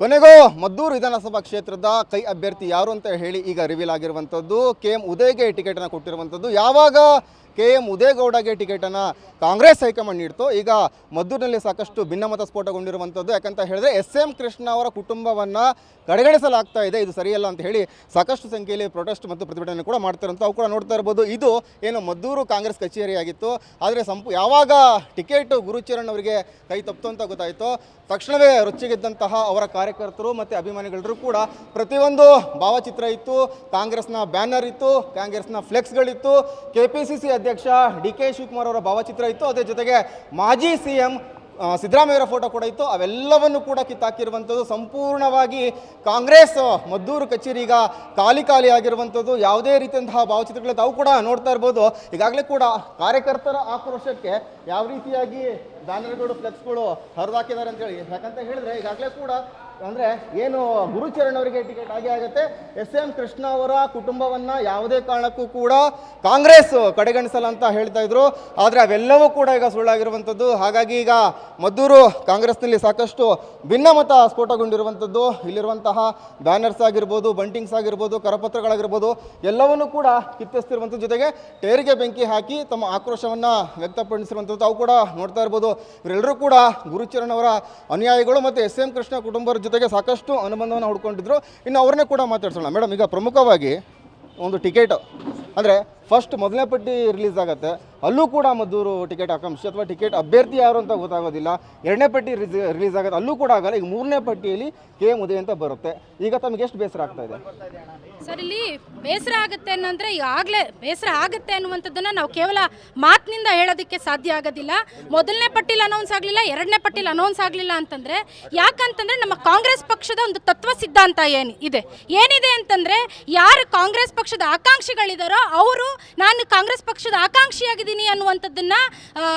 ಕೊನೆಗೂ ಮದ್ದೂರು ವಿಧಾನಸಭಾ ಕ್ಷೇತ್ರದ ಕೈ ಅಭ್ಯರ್ಥಿ ಯಾರು ಅಂತ ಹೇಳಿ ಈಗ ರಿವೀಲ್ ಆಗಿರುವಂಥದ್ದು. ಕೆ ಎಂ ಉದಯ್ಗೆ ಟಿಕೆಟನ್ನು ಕೊಟ್ಟಿರುವಂಥದ್ದು. ಯಾವಾಗ ಕೆ ಎಂ ಉದಯಗೌಡಗೆ ಟಿಕೆಟನ್ನು ಕಾಂಗ್ರೆಸ್ ಹೈಕಮಾಂಡ್ ನೀಡ್ತು. ಈಗ ಮದ್ದೂರಿನಲ್ಲಿ ಸಾಕಷ್ಟು ಭಿನ್ನಮತ ಸ್ಫೋಟಗೊಂಡಿರುವಂಥದ್ದು. ಯಾಕಂತ ಹೇಳಿದ್ರೆ ಎಸ್ ಎಂ ಕೃಷ್ಣ ಅವರ ಕುಟುಂಬವನ್ನು ಕಡೆಗಣಿಸಲಾಗ್ತಾ ಇದೆ. ಇದು ಸರಿಯಲ್ಲ ಅಂತ ಹೇಳಿ ಸಾಕಷ್ಟು ಸಂಖ್ಯೆಯಲ್ಲಿ ಪ್ರೊಟೆಸ್ಟ್ ಮತ್ತು ಪ್ರತಿಭಟನೆ ಕೂಡ ಮಾಡ್ತಾರಂತ ಅವು ಕೂಡ ನೋಡ್ತಾ ಇರ್ಬೋದು. ಇದು ಏನು ಮದ್ದೂರು ಕಾಂಗ್ರೆಸ್ ಕಚೇರಿಯಾಗಿತ್ತು. ಆದರೆ ಸಂಪು ಯಾವಾಗ ಟಿಕೆಟ್ ಗುರುಚರಣ್ ಅವರಿಗೆ ಕೈ ತಪ್ಪು ಅಂತ ಗೊತ್ತಾಯಿತು. ತಕ್ಷಣವೇ ರೊಚ್ಚಿಗೆದ್ದಂತಹ ಅವರ ಕಾರ್ಯಕರ್ತರು ಮತ್ತು ಅಭಿಮಾನಿಗಳರು ಕೂಡ ಪ್ರತಿಯೊಂದು ಭಾವಚಿತ್ರ ಇತ್ತು. ಕಾಂಗ್ರೆಸ್ನ ಬ್ಯಾನರ್ ಇತ್ತು, ಕಾಂಗ್ರೆಸ್ನ ಫ್ಲೆಕ್ಸ್ಗಳಿತ್ತು. K P C C D K Shivakumar ಅವರ ಭಾವಚಿತ್ರ ಇತ್ತು. ಅದರ ಜೊತೆಗೆ ಮಾಜಿ ಸಿ ಎಂ ಸಿದ್ದರಾಮಯ್ಯವರ ಫೋಟೋ ಕೂಡ ಇತ್ತು. ಅವೆಲ್ಲವನ್ನು ಕೂಡ ಕಿತ್ತಾಕಿರುವಂಥದ್ದು, ಸಂಪೂರ್ಣವಾಗಿ ಕಾಂಗ್ರೆಸ್ ಮದ್ದೂರು ಕಚೇರಿ ಈಗ ಖಾಲಿ ಖಾಲಿ ಆಗಿರುವಂಥದ್ದು. ಯಾವುದೇ ರೀತಿಯಂತಹ ಭಾವಚಿತ್ರಗಳು ತಾವು ಕೂಡ ನೋಡ್ತಾ ಇರ್ಬೋದು. ಈಗಾಗಲೇ ಕೂಡ ಕಾರ್ಯಕರ್ತರ ಆಕ್ರೋಶಕ್ಕೆ ಯಾವ ರೀತಿಯಾಗಿ ಬ್ಯಾನರ್ಗಳು, ಫ್ಲೆಕ್ಸ್ಗಳು ಹರಿದಾಕಿದ್ದಾರೆ ಅಂತ ಹೇಳಿ. ಯಾಕಂತ ಹೇಳಿದ್ರೆ ಈಗಾಗಲೇ ಕೂಡ ಅಂದರೆ ಏನು ಗುರುಚರಣ್ ಅವರಿಗೆ ಟಿಕೆಟ್ ಆಗೇ ಆಗುತ್ತೆ. ಎಸ್ ಎಂ ಕೃಷ್ಣ ಅವರ ಕುಟುಂಬವನ್ನು ಯಾವುದೇ ಕಾರಣಕ್ಕೂ ಕೂಡ ಕಾಂಗ್ರೆಸ್ ಕಡೆಗಣಿಸಲ್ಲ ಅಂತ ಹೇಳ್ತಾ ಇದ್ರು. ಆದರೆ ಅವೆಲ್ಲವೂ ಕೂಡ ಈಗ ಸುಳ್ಳಾಗಿರುವಂಥದ್ದು ಹಾಗಾಗಿ ಈಗ ಮದ್ದೂರು ಕಾಂಗ್ರೆಸ್ನಲ್ಲಿ ಸಾಕಷ್ಟು ಭಿನ್ನಮತ ಸ್ಫೋಟಗೊಂಡಿರುವಂಥದ್ದು ಇಲ್ಲಿರುವಂತಹ ಬ್ಯಾನರ್ಸ್ ಆಗಿರ್ಬೋದು, ಬಂಟಿಂಗ್ಸ್ ಆಗಿರ್ಬೋದು, ಕರಪತ್ರಗಳಾಗಿರ್ಬೋದು, ಎಲ್ಲವನ್ನೂ ಕೂಡ ಕಿತ್ತಿಸ್ತಿರುವಂಥ ಜೊತೆಗೆ ಟೇರಿಗೆ ಬೆಂಕಿ ಹಾಕಿ ತಮ್ಮ ಆಕ್ರೋಶವನ್ನು ವ್ಯಕ್ತಪಡಿಸಿರುವಂಥದ್ದು ತಾವು ಕೂಡ ನೋಡ್ತಾ ಇರ್ಬೋದು. ಇವರೆಲ್ಲರೂ ಕೂಡ ಗುರುಚರಣ್ ಅವರ ಅನುಯಾಯಿಗಳು ಮತ್ತು ಎಸ್ ಎಂ ಕೃಷ್ಣ ಕುಟುಂಬರ ಜೊತೆಗೆ ಸಾಕಷ್ಟು ಅನುಬಂಧವನ್ನು ಹುಡ್ಕೊಂಡಿದ್ರು. ಇನ್ನು ಅವ್ರನ್ನೇ ಕೂಡ ಮಾತಾಡ್ಸೋಣ. ಮೇಡಮ್, ಈಗ ಪ್ರಮುಖವಾಗಿ ಒಂದು ಟಿಕೆಟ್ ಅಂದರೆ ಫಸ್ಟ್ ಮೊದಲನೇ ಪಟ್ಟಿ ರಿಲೀಸ್ ಆಗುತ್ತೆ. ಅಲ್ಲೂ ಕೂಡ ಮದ್ದೂರು ಟಿಕೆಟ್ ಆಕಾಂಕ್ಷಿ ಅಥವಾ ಟಿಕೆಟ್ ಅಭ್ಯರ್ಥಿ ಯಾರು ಅಂತ ಗೊತ್ತಾಗೋದಿಲ್ಲ. ಎರಡನೇ ಪಟ್ಟಿ ರಿಲೀಸ್ ಆಗುತ್ತೆ. ಅಲ್ಲೂ ಕೂಡ ಆಗಲ್ಲ. ಈಗ ಮೂರನೇ ಪಟ್ಟಿಯಲ್ಲಿ ಕೆ ಎಂ ಉದಯ್ ಅಂತ ಬರುತ್ತೆ. ಈಗ ತಮಗೆ ಎಷ್ಟು ಬೇಸರ ಆಗ್ತಾ ಇದೆ? ಸರ್, ಇಲ್ಲಿ ಬೇಸರ ಆಗುತ್ತೆ ಅನ್ನೋಂದ್ರೆ ಈಗಾಗಲೇ ಬೇಸರ ಆಗುತ್ತೆ ಅನ್ನುವಂಥದ್ದನ್ನ ನಾವು ಕೇವಲ ಮಾತಿನಿಂದ ಹೇಳೋದಕ್ಕೆ ಸಾಧ್ಯ ಆಗೋದಿಲ್ಲ. ಮೊದಲನೇ ಪಟ್ಟಿಲಿ ಅನೌನ್ಸ್ ಆಗಲಿಲ್ಲ, ಎರಡನೇ ಪಟ್ಟಿಲಿ ಅನೌನ್ಸ್ ಆಗಲಿಲ್ಲ ಅಂತಂದ್ರೆ, ಯಾಕಂತಂದ್ರೆ ನಮ್ಮ ಕಾಂಗ್ರೆಸ್ ಪಕ್ಷದ ಒಂದು ತತ್ವ ಸಿದ್ಧಾಂತ ಏನು, ಇದೆ. ಏನಿದೆ ಅಂತಂದ್ರೆ, ಯಾರು ಕಾಂಗ್ರೆಸ್ ಪಕ್ಷದ ಆಕಾಂಕ್ಷಿಗಳಿದಾರೋ, ಅವರು ನಾನು ಕಾಂಗ್ರೆಸ್ ಪಕ್ಷದ ಆಕಾಂಕ್ಷಿಯಾಗಿದ್ದೀನಿ ಅನ್ನುವಂಥದ್ದನ್ನ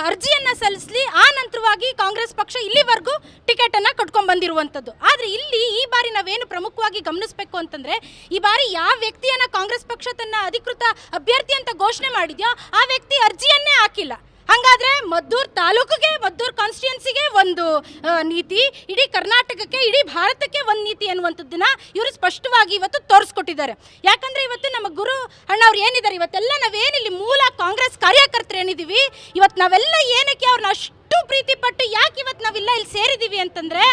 ಅರ್ಜಿಯನ್ನು ಸಲ್ಲಿಸಲಿ, ಆ ನಂತರವಾಗಿ ಕಾಂಗ್ರೆಸ್ ಪಕ್ಷ ಇಲ್ಲಿವರೆಗೂ ಟಿಕೆಟ್ ಅನ್ನ ಕಟ್ಕೊಂಡ್ ಬಂದಿರುವಂಥದ್ದು. ಆದ್ರೆ ಇಲ್ಲಿ ಈ ಬಾರಿ ನಾವೇನು ಪ್ರಮುಖವಾಗಿ ಗಮನಿಸಬೇಕು ಅಂತಂದ್ರೆ, ಈ ಬಾರಿ ಯಾವ ವ್ಯಕ್ತಿಯನ್ನ ಕಾಂಗ್ರೆಸ್ ಪಕ್ಷ ತನ್ನ ಅಧಿಕೃತ ಅಭ್ಯರ್ಥಿ ಅಂತ ಘೋಷಣೆ ಮಾಡಿದೆಯೋ, ಆ ವ್ಯಕ್ತಿ ಅರ್ಜಿಯನ್ನೇ ಹಾಕಿಲ್ಲ. ಹಂಗಾದ್ರೆ ಮದ್ದೂರು ತಾಲೂಕಿಗೆ, ಮದ್ದೂರು ಕಾನ್ಸ್ಟಿಟ್ಯೂನ್ಸಿಗೆ ಒಂದು ನೀತಿ, ಇಡೀ ಕರ್ನಾಟಕಕ್ಕೆ, ಇಡೀ ಭಾರತಕ್ಕೆ ಒಂದು ನೀತಿ ಅನ್ನುವಂಥದ್ದನ್ನ ಇವರು ಸ್ಪಷ್ಟವಾಗಿ ಇವತ್ತು ತೋರಿಸ್ಕೊಟ್ಟಿದ್ದಾರೆ. ಯಾಕಂದ್ರೆ ಇವತ್ತು ನಮ್ಮ ಗುರು ಅಣ್ಣ ಅವ್ರು ಏನಿದ್ದಾರೆ, ಇವತ್ತೆಲ್ಲ ನಾವೇನಿಲ್ಲಿ ಮೂಲ ಕಾಂಗ್ರೆಸ್ ಕಾರ್ಯಕರ್ತರು ಏನಿದ್ದೀವಿ, ಇವತ್ತು ನಾವೆಲ್ಲ ಏನಕ್ಕೆ ಅವ್ರನ್ನ ಅಷ್ಟು ಪ್ರೀತಿ ಪಟ್ಟು ಯಾಕೆ ಇವತ್ತು ನಾವಿಲ್ಲ ಇಲ್ಲಿ ಸೇರಿದ್ದೀವಿ ಅಂತಂದ್ರೆ,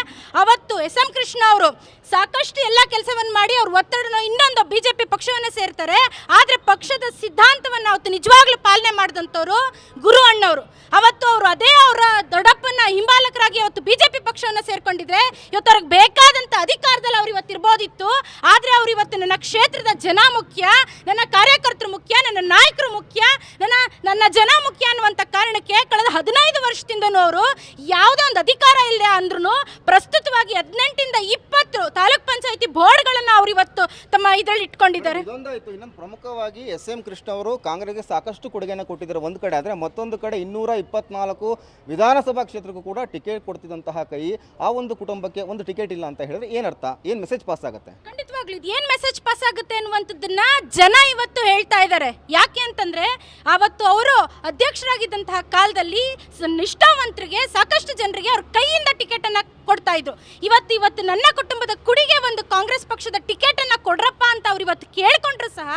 ಅವತ್ತು ಎಸ್ ಎಂ ಕೃಷ್ಣ ಅವರು ಸಾಕಷ್ಟು ಎಲ್ಲ ಕೆಲಸವನ್ನು ಮಾಡಿ ಅವ್ರ ಒತ್ತಡ ಇನ್ನೊಂದು ಬಿಜೆಪಿ ಪಕ್ಷವನ್ನು ಸೇರ್ತಾರೆ. ಆದರೆ ಪಕ್ಷದ ಸಿದ್ಧಾಂತವನ್ನ ಅವತ್ತು ನಿಜವಾಗ್ಲೂ ಪಾಲನೆ ಮಾಡಿದಂಥವ್ರು ಗುರು ಅಣ್ಣವರು. ಅವತ್ತು ಅವರು ಅದೇ ಅವರ ದೊಡ್ಡಪ್ಪನ ಹಿಂಬಾಲಕರಾಗಿ ಅವತ್ತು ಬಿಜೆಪಿ ಪಕ್ಷವನ್ನು ಸೇರ್ಕೊಂಡಿದ್ರೆ, ಇವತ್ತು ಅವ್ರಿಗೆ ಬೇಕಾದಂತ ಅಧಿಕಾರದಲ್ಲಿ ಅವ್ರು ಇವತ್ತು ಇರ್ಬೋದಿತ್ತು. ಆದರೆ ಅವ್ರು ಇವತ್ತು ನನ್ನ ಕ್ಷೇತ್ರದ ಜನ ಮುಖ್ಯ, ನನ್ನ ಕಾರ್ಯಕರ್ತರು ಮುಖ್ಯ, ನನ್ನ ನಾಯಕರು ಮುಖ್ಯ, ನನ್ನ ನನ್ನ ಜನ ಮುಖ್ಯ ಅನ್ನುವಂಥ ಕಾರಣಕ್ಕೆ ಕಳೆದ ಹದಿನೈದು ವರ್ಷದಿಂದನೂ ಅವರು ಯಾವುದೇ ಒಂದು ಅಧಿಕಾರ ಇಲ್ಲ ಅಂದ್ರೂ ಪ್ರಸ್ತುತವಾಗಿ ಹದಿನೆಂಟಿಂದ ಇಪ್ಪತ್ತು ತಾಲೂಕ್ ಪಂಚಾಯತಿ ಬೋರ್ಡ್ಗಳನ್ನು ಅವರು ಇವತ್ತು ತಮ್ಮ ಇದರಲ್ಲಿ ಇಟ್ಕೊಂಡಿದ್ದಾರೆ. ಇನ್ನೊಂದು ಪ್ರಮುಖವಾಗಿ ಎಸ್ ಎಂ ಕೃಷ್ಣ ಅವರು ಕಾಂಗ್ರೆಸ್ಗೆ ಸಾಕಷ್ಟು ಕೊಡುಗೆಯನ್ನು ಕೊಟ್ಟಿದ್ದಾರೆ. ಒಂದು ಕಡೆ ಆದರೆ ಮತ್ತೊಂದು ಕಡೆ ಇನ್ನೂರ ಇಪ್ಪತ್ನಾಲ್ಕು ವಿಧಾನಸಭಾ ಕ್ಷೇತ್ರಕ್ಕೂ ಕೂಡ ಟಿಕೆಟ್ ಕೊಡ್ತಿದ್ದಂತಹ ಕೈ ಆ ಒಂದು ಕುಟುಂಬಕ್ಕೆ ಒಂದು ಟಿಕೆಟ್ ಇಲ್ಲ ಅಂತ ಹೇಳಿದ್ರೆ ಏನರ್ಥ? ಏನು ಮೆಸೇಜ್ ಪಾಸ್ ಆಗುತ್ತೆ? ಖಂಡಿತವಾಗ್ಲೂ ಇದು ಏನ್ ಮೆಸೇಜ್ ಪಾಸ್ ಆಗುತ್ತೆ ಅನ್ನುವಂಥದ್ದನ್ನ ಜನ ಇವತ್ತು ಹೇಳ್ತಾ ಇದ್ದಾರೆ. ಯಾಕೆ ಅಂತಂದ್ರೆ ಅವತ್ತು ಅವರು ಅಧ್ಯಕ್ಷರಾಗಿದ್ದಂತಹ ಕಾಲದಲ್ಲಿ ಸ- ನಿಷ್ಠಾವಂತರಿಗೆ ಸಾಕಷ್ಟು ಜನರಿಗೆ ಅವ್ರ ಕೈಯಿಂದ ಟಿಕೆಟ್ ಅನ್ನ ಕೊಡ್ತಾ ಇದ್ರು. ಇವತ್ತು ಇವತ್ತು ನನ್ನ ಕುಟುಂಬದ ಕುಡಿಗೆ ಒಂದು ಕಾಂಗ್ರೆಸ್ ಪಕ್ಷದ ಟಿಕೆಟ್ ಅನ್ನ ಕೊಡ್ರಪ್ಪ ಅಂತ ಅವ್ರು ಇವತ್ತು ಕೇಳ್ಕೊಂಡ್ರು ಸಹ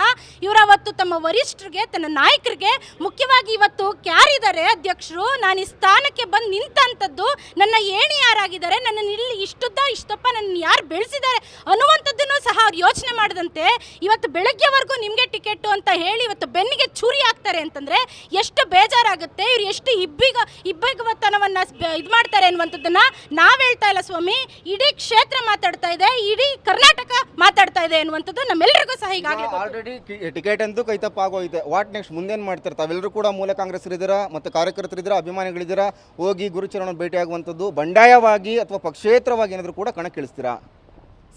ತಮ್ಮ ವರಿಷ್ಠರಿಗೆ, ತನ್ನ ನಾಯಕರಿಗೆ ಮುಖ್ಯವಾಗಿ ಇವತ್ತು ಕ್ಯಾರಿದ್ದಾರೆ ಅಧ್ಯಕ್ಷರು, ನಾನು ಈ ಸ್ಥಾನಕ್ಕೆ ಬಂದು ನಿಂತಂಥದ್ದು ನನ್ನ ಏಣಿ ಯಾರಾಗಿದ್ದಾರೆ ನನ್ನ ಇಲ್ಲಿ ಇಷ್ಟುದ್ದ, ಇಷ್ಟಪ್ಪ ನನ್ನ ಯಾರು ಬೆಳೆಸಿದ್ದಾರೆ ಅನ್ನುವಂಥದ್ದನ್ನು ಸಹ ಅವ್ರು ಯೋಚನೆ ಮಾಡದಂತೆ ಇವತ್ತು ಬೆಳಗ್ಗೆವರೆಗೂ ನಿಮಗೆ ಟಿಕೆಟ್ ಅಂತ ಹೇಳಿ ಇವತ್ತು ಬೆನ್ನಿಗೆ ಚೂರಿ ಹಾಕ್ತಾರೆ ಅಂತಂದರೆ ಎಷ್ಟು ಬೇಜಾರಾಗುತ್ತೆ, ಇವ್ರು ಎಷ್ಟು ಇಬ್ಬಿಗ ಇಬ್ಬಿಗತನವನ್ನು ಇದು ಮಾಡ್ತಾರೆ ಅನ್ನುವಂಥದ್ದನ್ನು ನಾವು ಹೇಳ್ತಾ ಇಲ್ಲ ಸ್ವಾಮಿ. ಇಡೀ ಕ್ಷೇತ್ರ ಮಾತಾಡ್ತಾ ಇದೆ, ಇಡೀ ಕರ್ನಾಟಕ ಮಾತಾಡ್ತಾ ಇದೆ ಅನ್ನುವಂಥದ್ದು ನಮ್ಮೆಲ್ಲರಿಗೂ ಸಹ ಈಗಾಗಲೇ ಆಲ್ರೆಡಿ ಟಿಕೆಟ್ ಅಂತೂ ಕೈ ತಪ್ಪಾಗೋಯ್ತೆ ವಾಟ್ ನೆಕ್ಸ್ಟ್ ಮುಂದೇನು ಮಾಡ್ತಾರೆ? ತಾವೆಲ್ಲರೂ ಕೂಡ ಮೂಲ ಕಾಂಗ್ರೆಸ್ರಿದ್ದೀರಾ ಮತ್ತು ಕಾರ್ಯಕರ್ತರಿದ್ದೀರಾ? ಅಭಿಮಾನಿಗಳಿದ್ದೀರಾ? ಹೋಗಿ ಗುರುಚರಣ ಭೇಟಿಯಾಗುವಂಥದ್ದು ಬಂಡಾಯವಾಗಿ ಅಥವಾ ಪಕ್ಷೇತರವಾಗಿ ಏನಾದರೂ ಕೂಡ ಕಣಕ್ಕಿಳಿಸ್ತೀರಾ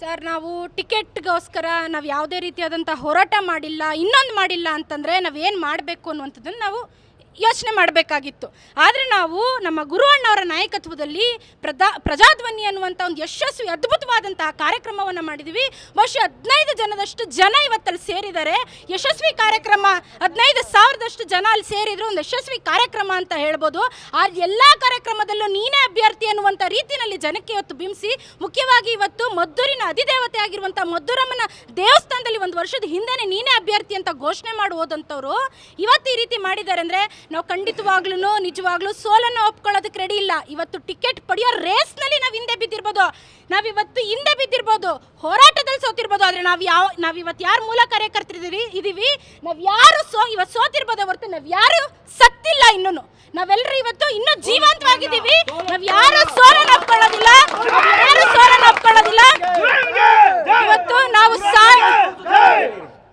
ಸರ್, ನಾವು ಟಿಕೆಟ್ಗೋಸ್ಕರ ನಾವು ಯಾವುದೇ ರೀತಿಯಾದಂಥ ಹೋರಾಟ ಮಾಡಿಲ್ಲ, ಇನ್ನೊಂದು ಮಾಡಿಲ್ಲ ಅಂತಂದರೆ ನಾವು ಏನು ಮಾಡಬೇಕು ಅನ್ನುವಂಥದ್ದನ್ನು ನಾವು ಯೋಚನೆ ಮಾಡಬೇಕಾಗಿತ್ತು. ಆದರೆ ನಾವು ನಮ್ಮ ಗುರು ಅಣ್ಣವರ ನಾಯಕತ್ವದಲ್ಲಿ ಪ್ರದಾ, ಪ್ರಜಾಧ್ವನಿ ಅನ್ನುವಂಥ ಒಂದು ಯಶಸ್ವಿ, ಅದ್ಭುತವಾದಂತಹ ಕಾರ್ಯಕ್ರಮವನ್ನು ಮಾಡಿದ್ವಿ. ಬಹುಶಃ ಹದಿನೈದು ಜನದಷ್ಟು ಜನ ಇವತ್ತಲ್ಲಿ ಸೇರಿದ್ದಾರೆ. ಯಶಸ್ವಿ ಕಾರ್ಯಕ್ರಮ, ಹದಿನೈದು ಸಾವಿರದಷ್ಟು ಜನ ಅಲ್ಲಿ ಸೇರಿದ್ರು. ಒಂದು ಯಶಸ್ವಿ ಕಾರ್ಯಕ್ರಮ ಅಂತ ಹೇಳ್ಬೋದು. ಆ ಎಲ್ಲ ಕಾರ್ಯಕ್ರಮದಲ್ಲೂ ನೀನೇ ಅಭ್ಯರ್ಥಿ ಅನ್ನುವಂಥ ರೀತಿಯಲ್ಲಿ ಜನಕ್ಕೆ ಇವತ್ತು ಬಿಂಬಿಸಿ, ಮುಖ್ಯವಾಗಿ ಇವತ್ತು ಮದ್ದೂರಿನ ಅಧಿದೇವತೆ ಆಗಿರುವಂಥ ಮದ್ದೂರಮ್ಮನ ದೇವಸ್ಥಾನದಲ್ಲಿ ಒಂದು ವರ್ಷದ ಹಿಂದೆನೇ ನೀನೇ ಅಭ್ಯರ್ಥಿ ಅಂತ ಘೋಷಣೆ ಮಾಡಿ ಇವತ್ತು ಈ ರೀತಿ ಮಾಡಿದ್ದಾರೆ ಅಂದರೆ ನಾವು ಖಂಡಿತವಾಗ್ಲೂ ನಿಜವಾಗ್ಲೂ ಸೋಲನ್ನು ಒಪ್ಕೊಳ್ಳೋದಕ್ಕೆ ರೆಡಿ ಇಲ್ಲ. ಇವತ್ತು ಟಿಕೆಟ್ ಪಡೆಯೋ ರೇಸ್ನಲ್ಲಿ ನಾವು ಹಿಂದೆ ಬಿದ್ದಿರ್ಬೋದು. ನಾವಿವತ್ತು ಹಿಂದೆ ಬಿದ್ದಿರ್ಬೋದು. ಹೋರಾಟದಲ್ಲಿ ಸೋತಿರ್ಬೋದು. ಆದರೆ ನಾವು ಯಾವ, ನಾವು ಇವತ್ತು ಯಾರು ಮೂಲ ಕಾರ್ಯಕರ್ತರಿದ್ದೀವಿ, ಇದೀವಿ? ನಾವು ಯಾರು ಸೋ, ಇವತ್ತು ಸೋತಿರ್ಬೋದು ಹೊರತು ನಾವು ಯಾರು ಸತ್ತಿಲ್ಲ ಇನ್ನೂ ನಾವೆಲ್ಲರೂ ಇವತ್ತು ಇನ್ನೂ ಜೀವಂತವಾಗಿದ್ದೀವಿ. ನಾವು ಯಾರು ಸೋಲನ್ನು ಒಪ್ಕೊಳ್ಳೋದಿಲ್ಲ. ಯಾರು ಸೋಲನ್ನು ಒಪ್ಕೊಳ್ಳೋದಿಲ್ಲ. ಇವತ್ತು ನಾವು ಸಾ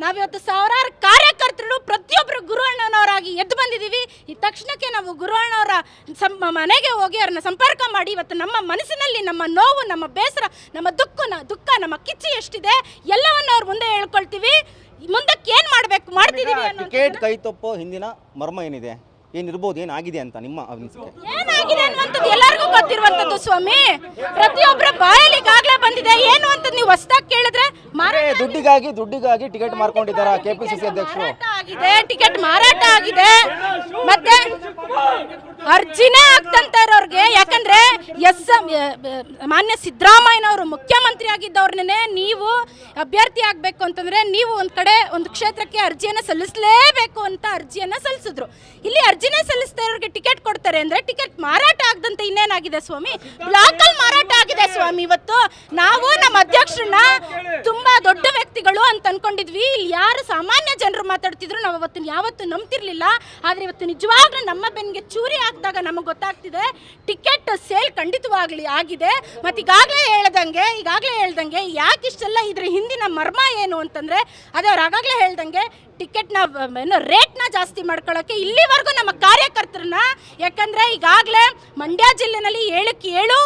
ನಾವಿವತ್ತು ಸಾವಿರಾರು ಕಾರ್ಯಕರ್ತರು ಪ್ರತಿಯೊಬ್ಬರು ಗುರು ತಕ್ಷಣಕ್ಕೆ ನಾವು ಗುರುವಣ್ಣವರ ಸಂ ಮನೆಗೆ ಹೋಗಿ ಅವ್ರನ್ನ ಸಂಪರ್ಕ ಮಾಡಿ ಇವತ್ತು ನಮ್ಮ ಮನಸ್ಸಿನಲ್ಲಿ ನಮ್ಮ ನೋವು ನಮ್ಮ ಬೇಸರ ನಮ್ಮ ದುಃಖ ದುಃಖ ನಮ್ಮ ಕಿಚ್ಚಿ ಎಷ್ಟಿದೆ ಎಲ್ಲವನ್ನು ಅವ್ರ ಮುಂದೆ ಹೇಳ್ಕೊಳ್ತೀವಿ. ಮುಂದಕ್ಕೆ ಏನು ಮಾಡಬೇಕು? ಮಾಡ್ತಿದ್ದೀವಿ ಟಿಕೆಟ್ ಕೈ ತಪ್ಪೋ ಹಿಂದಿನ ಮರ್ಮ ಏನಿದೆ? ಏನಿರ್ಬೋದು ಏನಾಗಿದೆ ಅಂತ ನಿಮ್ಮ ಅನಿಸಿಕೆ? ಏನಾಗಿದೆ ಅನ್ನುವಂಥದ್ದು ಎಲ್ಲರಿಗೂ ಗೊತ್ತಿರುವಂಥದ್ದು ಸ್ವಾಮಿ. ಪ್ರತಿಯೊಬ್ಬರ ಬಾಯಲ್ಲಿ ಈಗಾಗಲೇ ಬಂದಿದೆ. ಏನು ಅಂತ ನೀವು ಹೊಸದಾಗಿ ಕೇಳಿದ್ರೆ ಮಾರಾಟ ದುಡ್ಡಿಗಾಗಿ ದುಡ್ಡಿಗಾಗಿ ಟಿಕೆಟ್ ಮಾರ್ಕೊಂಡಿದ್ದಾರೆ? ಕೆಪಿಸಿಸಿ ಅಧ್ಯಕ್ಷರು? ಆಗಿದೆ. ಟಿಕೆಟ್ ಮಾರಾಟ ಆಗಿದೆ. ಅರ್ಜಿನೇ ಆಗ್ತಂತ ಇರೋರ್ಗೆ ಯಾಕಂದ್ರೆ ಎಸ್ ಮಾನ್ಯ ಸಿದ್ದರಾಮಯ್ಯನವರು ಮುಖ್ಯಮಂತ್ರಿ ಆಗಿದ್ದವ್ರನ್ನೇ ನೀವು ಅಭ್ಯರ್ಥಿ ಆಗಬೇಕು ಅಂತಂದರೆ ನೀವು ಒಂದು ಕಡೆ ಒಂದು ಕ್ಷೇತ್ರಕ್ಕೆ ಅರ್ಜಿಯನ್ನು ಸಲ್ಲಿಸಲೇಬೇಕು ಅಂತ ಅರ್ಜಿಯನ್ನು ಸಲ್ಲಿಸಿದ್ರು. ಇಲ್ಲಿ ಅರ್ಜಿನೇ ಸಲ್ಲಿಸ್ತಾ ಇರೋರಿಗೆ ಟಿಕೆಟ್ ಕೊಡ್ತಾರೆ ಅಂದರೆ ಟಿಕೆಟ್ ಮಾರಾಟ ಆಗದಂತೆ ಇನ್ನೇನಾಗಿದೆ ಸ್ವಾಮಿ? ಬ್ಲಾಕಲ್ಲಿ ಮಾರಾಟ ಆಗಿದೆ ಸ್ವಾಮಿ. ಇವತ್ತು ನಾವು ನಮ್ಮ ಅಧ್ಯಕ್ಷರನ್ನ ತುಂಬ ದೊಡ್ಡ ವ್ಯಕ್ತಿಗಳು ಅಂತ ಅನ್ಕೊಂಡಿದ್ವಿ. ಇಲ್ಲಿ ಯಾರು ಸಾಮಾನ್ಯ ಜನರು ಮಾತಾಡ್ತಿದ್ರು ನಾವು ಅವತ್ತು ಯಾವತ್ತೂ ನಂಬ್ತಿರ್ಲಿಲ್ಲ. ಆದರೆ ಇವತ್ತು ನಿಜವಾಗ್ಲೂ ನಮ್ಮ ಬೆನ್ನಿಗೆ ಚೂರಿ ಹಾಕಿದಾಗ ನಮಗೆ ಗೊತ್ತಾಗ್ತಿದೆ. ಟಿಕೆಟ್ ಸೇಲ್ ಖಂಡಿತವಾಗ್ಲಿ ಆಗಿದೆ. ಮತ್ತೆ ಈಗಾಗಲೇ ಹೇಳ್ದಂಗೆ ಈಗಾಗಲೇ ಹೇಳ್ದಂಗೆ ಯಾಕೆ ಇಷ್ಟೆಲ್ಲ ಇದ್ರ ಹಿಂದಿನ ಮರ್ಮ ಏನು ಅಂತಂದ್ರೆ, ಅದೇ ಅವ್ರು ಆಗಾಗಲೇ ಹೇಳ್ದಂಗೆ ಟಿಕೆಟ್ನ ಏನು ರೇಟ್ನ ಜಾಸ್ತಿ ಮಾಡ್ಕೊಳ್ಳೋಕ್ಕೆ ಇಲ್ಲಿವರೆಗೂ ನಮ್ಮ ಕಾರ್ಯಕರ್ತರನ್ನ ಯಾಕಂದರೆ ಈಗಾಗಲೇ ಮಂಡ್ಯ ಜಿಲ್ಲೆನಲ್ಲಿ ಏಳಕ್ಕೆ ಏಳು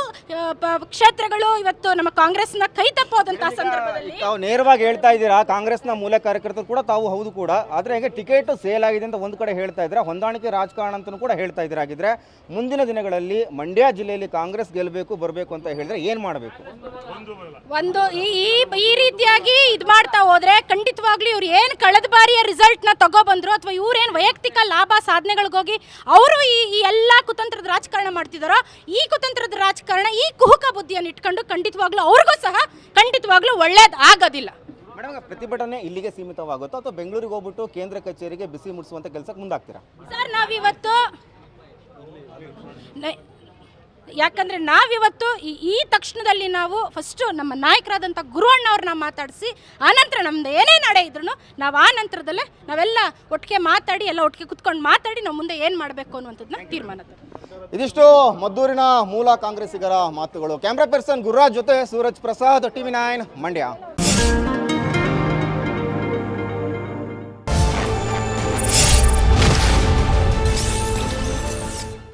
ಕ್ಷೇತ್ರಗಳು ಇವತ್ತು ನಮ್ಮ ಕಾಂಗ್ರೆಸ್ನ ಕೈ ತಪ್ಪೋದಂತಹ ಸಂದರ್ಭದಲ್ಲಿ ತಾವು ನೇರವಾಗಿ ಹೇಳ್ತಾ ಇದ್ದೀರಾ ಕಾಂಗ್ರೆಸ್ನ ಮೂಲ ಕಾರ್ಯಕರ್ತರು ಕೂಡ ತಾವು ಹೌದು ಕೂಡ. ಆದರೆ ಹೇಗೆ ಟಿಕೆಟ್ ಸೇಲ್ ಆಗಿದೆ ಅಂತ ಒಂದು ಕಡೆ ಹೇಳ್ತಾ ಇದ್ದೀರಾ ಹೊಂದಾಣಿಕೆ ರಾಜಕಾರಣ ಅಂತಲೂ ಕೂಡ ಹೇಳ್ತಾ ಇದ್ದೀರಾ ಹಾಗಿದ್ರೆ ಮುಂದಿನ ದಿನಗಳಲ್ಲಿ ಮಂಡ್ಯ ಜಿಲ್ಲೆಯಲ್ಲಿ ಕಾಂಗ್ರೆಸ್ ಗೆಲ್ಲಬೇಕು ಬರಬೇಕು ಅಂತ ಹೇಳಿದ್ರೆ ಏನು ಮಾಡಬೇಕು? ಒಂದು ಈ ಈ- ಈ ರೀತಿಯಾಗಿ ಇದು ಮಾಡ್ತಾ ಹೋದ್ರೆ ಖಂಡಿತವಾಗ್ಲೂ ಇವ್ರು ಏನು ಕಳೆದ ಬಾರಿಯ ರಿಸಲ್ಟ್ನ ತಗೊಬಂದ್ರು ಅಥವಾ ಇವ್ರೇನು ವೈಯಕ್ತಿಕ ಲಾಭ ಸಾಧನೆಗಳಿಗೋಗಿ ಅವರು ಈ ಈ ಎಲ್ಲ ಕುತಂತ್ರದ ರಾಜಕಾರಣ ಮಾಡ್ತಿದ್ದಾರೋ ಈ ಕುತಂತ್ರದ ರಾಜಕಾರಣ ಈ ಕುಹುಕ ಬುದ್ಧಿಯನ್ನು ಇಟ್ಕೊಂಡು ಖಂಡಿತವಾಗ್ಲೂ ಅವ್ರಿಗೂ ಸಹ ಖಂಡಿತವಾಗ್ಲೂ ಒಳ್ಳೇದು ಆಗೋದಿಲ್ಲ. ಮೇಡಮ್ ಪ್ರತಿಭಟನೆ ಇಲ್ಲಿಗೆ ಸೀಮಿತವಾಗುತ್ತೋ ಅಥವಾ ಬೆಂಗಳೂರಿಗೆ ಹೋಗ್ಬಿಟ್ಟು ಕೇಂದ್ರ ಕಚೇರಿಗೆ ಬಿಸಿ ಮುಡಿಸುವಂತ ಕೆಲಸಕ್ಕೆ ಮುಂದಾಗ್ತೀರಾ? ಸರ್ ನಾವಿವತ್ತು ಯಾಕಂದ್ರೆ ನಾವಿವತ್ತು ಈ ಈ ತಕ್ಷಣದಲ್ಲಿ ನಾವು ಫಸ್ಟು ನಮ್ಮ ನಾಯಕರಾದಂಥ ಗುರುವಣ್ಣವ್ರನ್ನ ಮಾತಾಡಿಸಿ ಆನಂತರ ನಮ್ದು ಏನೇ ನಡೆ ಇದ್ರು ನಾವು ಆ ನಂತರದಲ್ಲೇ ನಾವೆಲ್ಲ ಒಟ್ಟಿಗೆ ಮಾತಾಡಿ, ಎಲ್ಲ ಒಟ್ಟಿಗೆ ಕುತ್ಕೊಂಡು ಮಾತಾಡಿ ನಾವು ಮುಂದೆ ಏನು ಮಾಡಬೇಕು ಅನ್ನುವಂಥದ್ದನ್ನ ತೀರ್ಮಾನ. ಇದಿಷ್ಟು ಮದ್ದೂರಿನ ಮೂಲ ಕಾಂಗ್ರೆಸ್ಸಿಗರ ಮಾತುಗಳು ಕ್ಯಾಮ್ರಾ ಪರ್ಸನ್ ಗುರುರಾಜ್ ಜೊತೆ ಸೂರಜ್ ಪ್ರಸಾದ್, ಟಿವಿ ನೈನ್, ಮಂಡ್ಯ